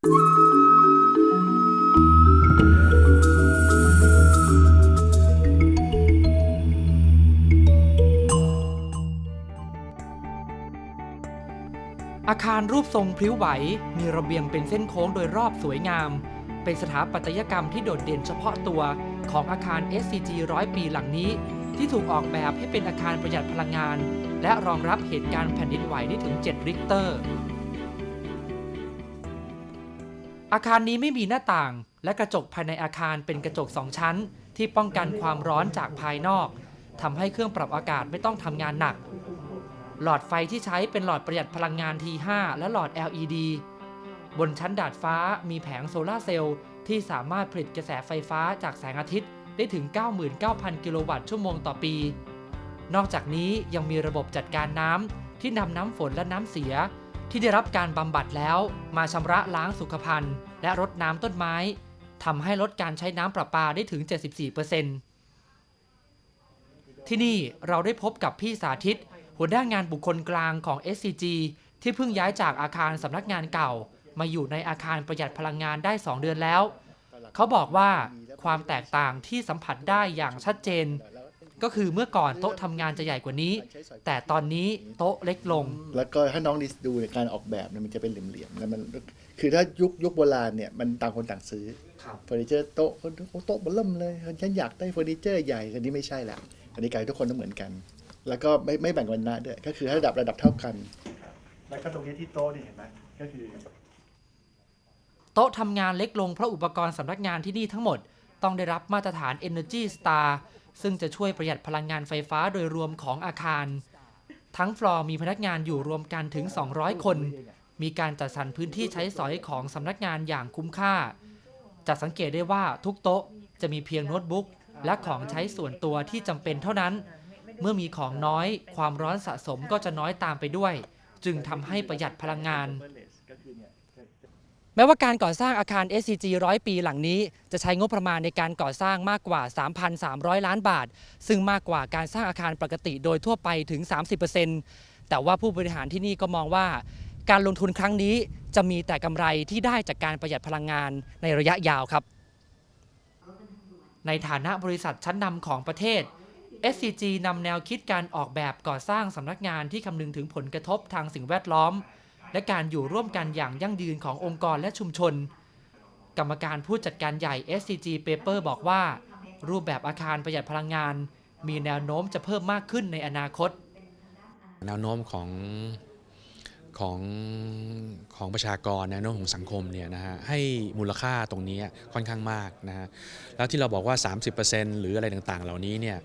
อาคารรูปทรงพลิ้วไหว มีระเบียงเป็นเส้นโค้งโดยรอบสวยงาม เป็นสถาปัตยกรรมที่โดดเด่นเฉพาะตัวของอาคาร SCG ร้อยปีหลังนี้ ที่ถูกออกแบบให้เป็นอาคารประหยัดพลังงาน และรองรับเหตุการณ์แผ่นดินไหวได้ถึง 7 ริกเตอร์ อาคารนี้ไม่มีหน้าต่าง และกระจกภายในอาคารเป็นกระจกสองชั้น ที่ป้องกันความร้อนจากภายนอกทำให้เครื่องปรับอากาศไม่ต้องทำงานหนัก หลอดไฟที่ใช้เป็นหลอดประหยัดพลังงาน T5 และหลอด LED บนชั้นดาดฟ้ามีแผงโซลาเซลล์ที่สามารถผลิตกระแสไฟฟ้าจากแสงอาทิตย์ได้ถึง 99,000 กิโลวัตต์ชั่วโมงต่อปี นอกจากนี้ยังมีระบบจัดการน้ำที่นำน้ำฝนและน้ำเสีย ที่ได้รับการบำบัดแล้วมาชำระล้างสุขภัณฑ์ และรดน้ำต้นไม้ทำให้ลดการใช้น้ำประปาได้ถึง 74%ที่นี่เราได้พบกับพี่สาธิต หัวหน้างานบุคคลกลางของ SCG ที่เพิ่งย้ายจากอาคารสำนักงานเก่า มาอยู่ในอาคารประหยัดพลังงานได้ 2 เดือนแล้ว เขาบอกว่าความแตกต่างที่สัมผัสได้อย่างชัดเจน ก็คือเมื่อก่อนโต๊ะทำงานจะใหญ่กว่านี้ แต่ตอนนี้โต๊ะเล็กลง แล้วก็ถ้าน้องดิสดูในการออกแบบเนี่ยมันจะเป็นเหลี่ยมๆแล้วมันคือถ้ายุคยุคโบราณเนี่ยมันต่างคนต่างซื้อครับเฟอร์นิเจอร์โต๊ะโต๊ะเบนเริ่มเลยฉันอยากได้เฟอร์นิเจอร์ใหญ่อันนี้ไม่ใช่ละอันนี้กลายทุกคนต้องเหมือนกัน แล้วก็ไม่ไม่แบ่งวันนะด้วยก็คือให้ระดับระดับเท่ากัน แล้วก็ตรงนี้ที่โต๊ะนี่เห็นไหมก็คือโต๊ะทำงานเล็กลงเพราะอุปกรณ์สำนักงานที่นี่ทั้งหมด ต้องได้รับมาตรฐาน Energy Star ซึ่งจะช่วยประหยัดพลังงานไฟฟ้าโดยรวมของอาคาร ทั้งฟลอร์มีพนักงานอยู่รวมกันถึง 200 คน มีการจัดสรรพื้นที่ใช้สอยของสำนักงานอย่างคุ้มค่า จะสังเกตได้ว่าทุกโต๊ะจะมีเพียงโน้ตบุ๊กและของใช้ส่วนตัวที่จำเป็นเท่านั้น เมื่อมีของน้อย ความร้อนสะสมก็จะน้อยตามไปด้วย จึงทำให้ประหยัดพลังงาน แม้ว่าการก่อสร้างอาคาร SCG ร้อยปีหลังนี้ จะใช้งบประมาณในการก่อสร้างมากกว่า 3,300 ล้านบาท ซึ่งมากกว่าการสร้างอาคารปกติโดยทั่วไปถึง 30%แต่ว่าผู้บริหารที่นี่ก็มองว่า การลงทุนครั้งนี้จะมีแต่กำไรที่ได้จากการประหยัดพลังงานในระยะยาวครับ ในฐานะบริษัทชั้นนำของประเทศ SCG นำแนวคิดการออกแบบก่อสร้างสำนักงานที่คำนึงถึงผลกระทบทางสิ่งแวดล้อม และการอยู่ร่วมกันอย่างยั่งยืนขององค์กรและชุมชน กรรมการผู้จัดการใหญ่ SCG Paper บอกว่า รูปแบบอาคารประหยัดพลังงาน มีแนวโน้มจะเพิ่มมากขึ้นในอนาคต แนวโน้มของของของประชากรแนวโน้มของสังคมเนี่ยนะฮะให้มูลค่าตรงนี้ค่อนข้างมากนะฮะแล้วที่เราบอกว่า 30%หรืออะไรต่างๆ เหล่านี้เนี่ย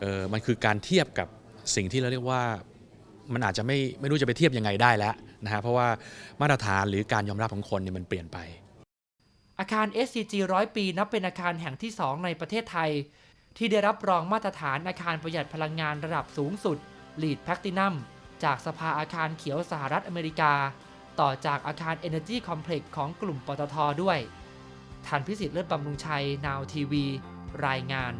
เออมันคือการเทียบกับสิ่งที่เราเรียกว่ามันอาจจะไม่ไม่รู้จะไปเทียบยังไงได้แล้ว นะฮะเพราะว่ามาตรฐานหรือการยอมรับของคนเนี่ยมันเปลี่ยนไป อาคาร SCG ร้อยปีนับเป็นอาคารแห่งที่ 2 ในประเทศไทย ที่ได้รับรองมาตรฐานอาคารประหยัดพลังงานระดับสูงสุด LEED Platinum จากสภาอาคารเขียวสหรัฐอเมริกา ต่อจากอาคาร Energy Complex ของกลุ่มปตทด้วยทันพิสิทธิ์เลิศบำรุงชัยนาวทีวี รายงาน